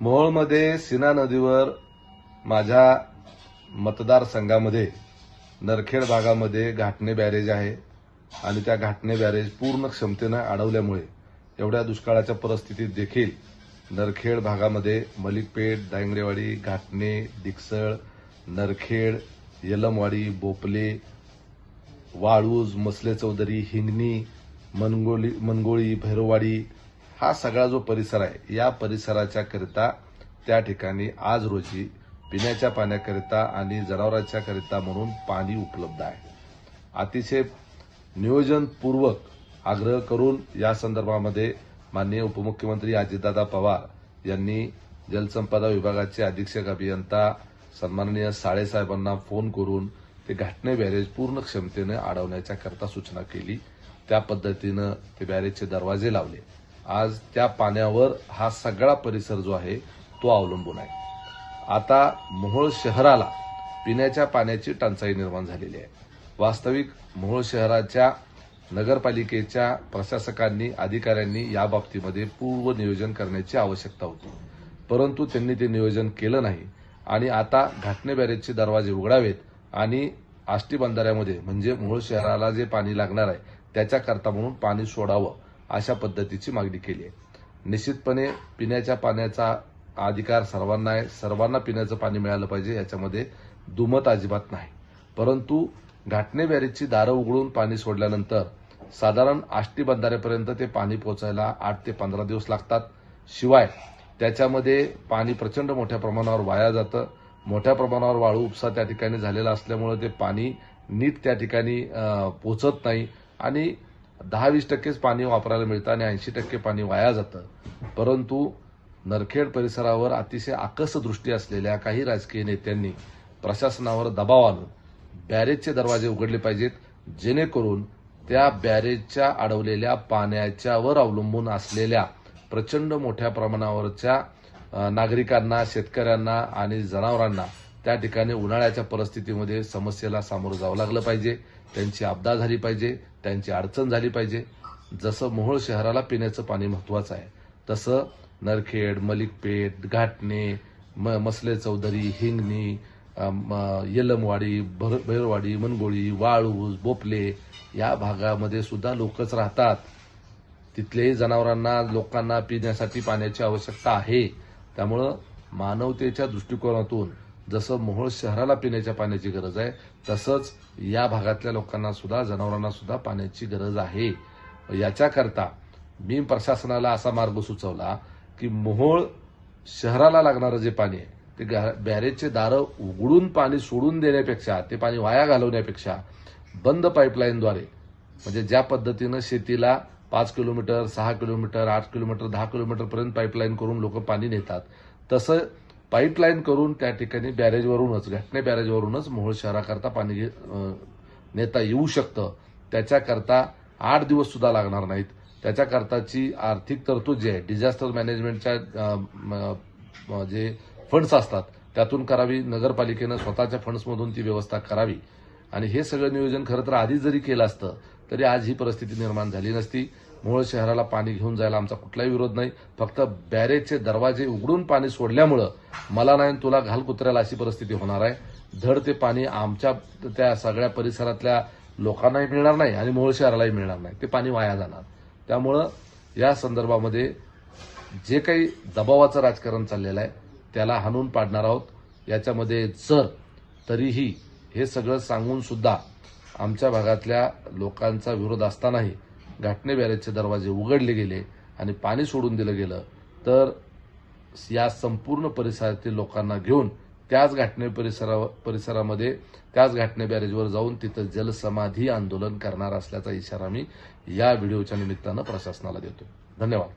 मोहोळमध्ये सीना नदीवर माझ्या मतदारसंघामध्ये नरखेड भागामध्ये घाटणे बॅरेज आहे. आणि त्या घाटणे बॅरेज पूर्ण क्षमतेनं अडवल्यामुळे एवढ्या दुष्काळाच्या परिस्थितीत देखील नरखेड भागामध्ये मलिकपेठ डांगरेवाडी घाटणे दिक्सळ नरखेड यलमवाडी बोपले वाळूज मसले चौधरी हिंगणी मनगोली मनगोळी भैरववाडी हा सगळा जो परिसर आहे या परिसराच्या करिता त्या ठिकाणी आज रोजी पिण्याच्या पाण्याकरिता आणि जनावरांच्या करिता म्हणून पाणी उपलब्ध आहे. अतिशय नियोजनपूर्वक आग्रह करून या संदर्भामध्ये माननीय उपमुख्यमंत्री अजितदादा पवार यांनी जलसंपदा विभागाचे अधीक्षक अभियंता सन्माननीय साळेसाहेबांना फोन करून ते घाटणे बॅरेज पूर्ण क्षमतेनं अडवण्याच्या करता सूचना केली. त्या पद्धतीनं ते बॅरेजचे दरवाजे लावले. आज त्या पाण्यावर हा सगळा परिसर जो आहे तो अवलंबून आहे. आता मोहोळ शहराला पिण्याच्या पाण्याची टंचाई निर्माण झालेली आहे. वास्तविक मोहोळ शहराच्या नगरपालिकेच्या प्रशासकांनी अधिकाऱ्यांनी या बाबतीमध्ये पूर्व नियोजन करण्याची आवश्यकता होती. परंतु त्यांनी ते नियोजन केलं नाही आणि आता घाटणे बॅरेजचे दरवाजे उघडावेत आणि आष्टी बंधाऱ्यामध्ये म्हणजे मोहोळ शहराला जे पाणी लागणार आहे त्याच्याकरता म्हणून पाणी सोडावं अशा पद्धतीची मागणी केली आहे. निश्चितपणे पिण्याच्या पाण्याचा अधिकार सर्वांना आहे. सर्वांना पिण्याचं पाणी मिळालं पाहिजे याच्यामध्ये दुमत अजिबात नाही. परंतु घाटणे बॅरेजची दारं उघडून पाणी सोडल्यानंतर साधारण आष्टी बंधाऱ्यापर्यंत ते पाणी पोहोचायला आठ ते पंधरा दिवस लागतात. शिवाय त्याच्यामध्ये पाणी प्रचंड मोठ्या प्रमाणावर वाया जातं. मोठ्या प्रमाणावर वाळू उपसा त्या ठिकाणी झालेला असल्यामुळे ते पाणी नीट त्या ठिकाणी पोचत नाही. आणि दहा वीस टक्केच पाणी वापरायला मिळतं आणि ऐंशी टक्के पाणी वाया जातं. परंतु नरखेड परिसरावर अतिशय आकस दृष्टी असलेल्या काही राजकीय नेत्यांनी प्रशासनावर दबाव आणून बॅरेजचे दरवाजे उघडले पाहिजेत जेणेकरून त्या बॅरेजच्या अडवलेल्या पाण्याच्यावर अवलंबून असलेल्या प्रचंड मोठ्या प्रमाणावरच्या नागरिकांना शेतकऱ्यांना आणि जनावरांना त्या ठिकाणी उन्हाळ्याच्या परिस्थितीमध्ये समस्येला सामोरं जावं लागलं पाहिजे. त्यांची आपदा झाली पाहिजे त्यांची अडचण झाली पाहिजे. जसं मोहोळ शहराला पिण्याचं पाणी महत्वाचं आहे तसं नरखेड मलिकपेठ घाटणे म मसले चौधरी हिंगणी अम, यलमवाडी भर भैरवाडी मनगोळी वाळूज बोपले या भागामध्ये सुद्धा लोकच राहतात. तिथल्याही जनावरांना लोकांना पिण्यासाठी पाण्याची आवश्यकता आहे. त्यामुळं मानवतेच्या दृष्टिकोनातून जसं मोहोळ शहराला पिण्याच्या पाण्याची गरज आहे तसंच या भागातल्या लोकांना सुद्धा जनावरांना सुद्धा पाण्याची गरज आहे. याच्याकरता मी प्रशासनाला असा मार्ग सुचवला की मोहोळ शहराला लागणारं जे पाणी आहे ते बॅरेजचे दारं उघडून पाणी सोडून देण्यापेक्षा ते पाणी वाया घालवण्यापेक्षा बंद पाईपलाईनद्वारे म्हणजे ज्या पद्धतीनं शेतीला पाच किलोमीटर सहा किलोमीटर आठ किलोमीटर दहा किलोमीटरपर्यंत पाईपलाईन करून लोक पाणी नेतात तसं पाईपलाईन करून त्या ठिकाणी बॅरेजवरूनच घाटणे बॅरेजवरूनच मोहोळ शहराकरता पाणी घे- नेता येऊ शकतं. त्याच्याकरता आठ दिवस सुद्धा लागणार नाहीत. त्याच्याकरताची आर्थिक तरतूद जी आहे डिझास्टर मॅनेजमेंटच्या जे फंड्स असतात त्यातून करावी. नगरपालिकेनं स्वतःच्या फंड्समधून ती व्यवस्था करावी. आणि हे सगळं नियोजन खरं तर आधीच जरी केलं असतं तरी आज ही परिस्थिती निर्माण झाली नसती. मूळ शहराला पाणी घेऊन जायला आमचा कुठलाही विरोध नाही. फक्त बॅरेजचे दरवाजे उघडून पाणी सोडल्यामुळं मला नाही तुला घाल कुत्र्याला अशी परिस्थिती होणार आहे. धड ते पाणी आमच्या त्या सगळ्या परिसरातल्या लोकांनाही मिळणार नाही आणि मूळ शहरालाही मिळणार नाही. ते पाणी वाया जाणार. त्यामुळं या संदर्भामध्ये जे काही दबावाचं राजकारण चाललेलं आहे त्याला हाणून पाडणार आहोत. याच्यामध्ये जर तरीही हे सगळं सांगून सुद्धा आमच्या भागातल्या लोकांचा विरोध असतानाही घाटणे बॅरेजचे दरवाजे उघडले गेले आणि पाणी सोडून दिलं गेलं तर या संपूर्ण परिसरातील लोकांना घेऊन त्याच घाटणे परिसरा परिसरामध्ये त्याच घाटणे बॅरेजवर जाऊन तिथं जलसमाधी आंदोलन करणार असल्याचा इशारा मी या व्हिडिओच्या निमित्तानं प्रशासनाला देतो धन्यवाद.